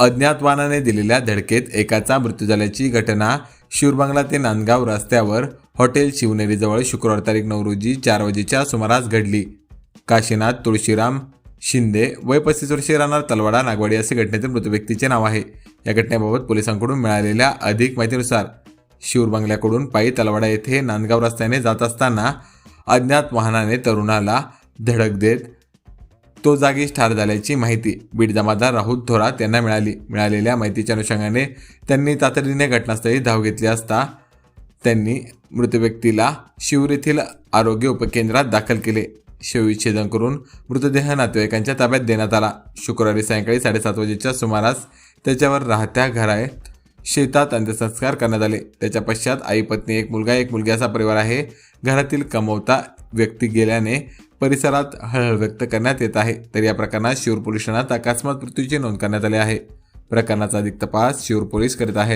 अज्ञातवानाने दिलेल्या धडकेत एकाचा मृत्यू झाल्याची घटना शिवरबांगला ते नांदगाव रस्त्यावर हॉटेल शिवनेरीजवळ शुक्रवार तारीख नऊ रोजी चार वाजेच्या सुमारास घडली. काशीनाथ तुळशीराम शिंदे वय पस्तीस वर्षे राहणार तलवाडा नागवाडी असे घटनेतील मृत व्यक्तीचे नाव आहे. या घटनेबाबत पोलिसांकडून मिळालेल्या अधिक माहितीनुसार शिवरबांगल्याकडून पायी तलवाडा येथे नांदगाव रस्त्याने जात असताना अज्ञात वाहनाने तरुणाला धडक देत तो जागीच ठार झाल्याची माहिती बीड जमादार राहुल थोरात यांना मिळाली. मिळालेल्या माहितीच्या अनुषंगाने त्यांनी तातडीने घटनास्थळी धाव घेतली असता त्यांनी मृत व्यक्तीला शिवर येथील आरोग्य उपकेंद्रात दाखल केले. शवविच्छेदन करून मृतदेह नातेवाईकांच्या ताब्यात देण्यात आला. शुक्रवारी सायंकाळी साडेसात वाजेच्या सुमारास त्याच्यावर राहत्या घरात शेतात अंत्यसंस्कार करण्यात आले. त्याच्या पश्चात आई पत्नी एक मुलगा एक मुलगी असा परिवार आहे. घरातील कमवता व्यक्ती गेल्याने परिसरात हळहळ व्यक्त करण्यात येत आहे. तर या प्रकरणात शिवर पोलीस ठाण्यात अकस्मात मृत्यूची नोंद करण्यात आली आहे. प्रकरणाचा अधिक तपास शिवर पोलीस करीत आहेत.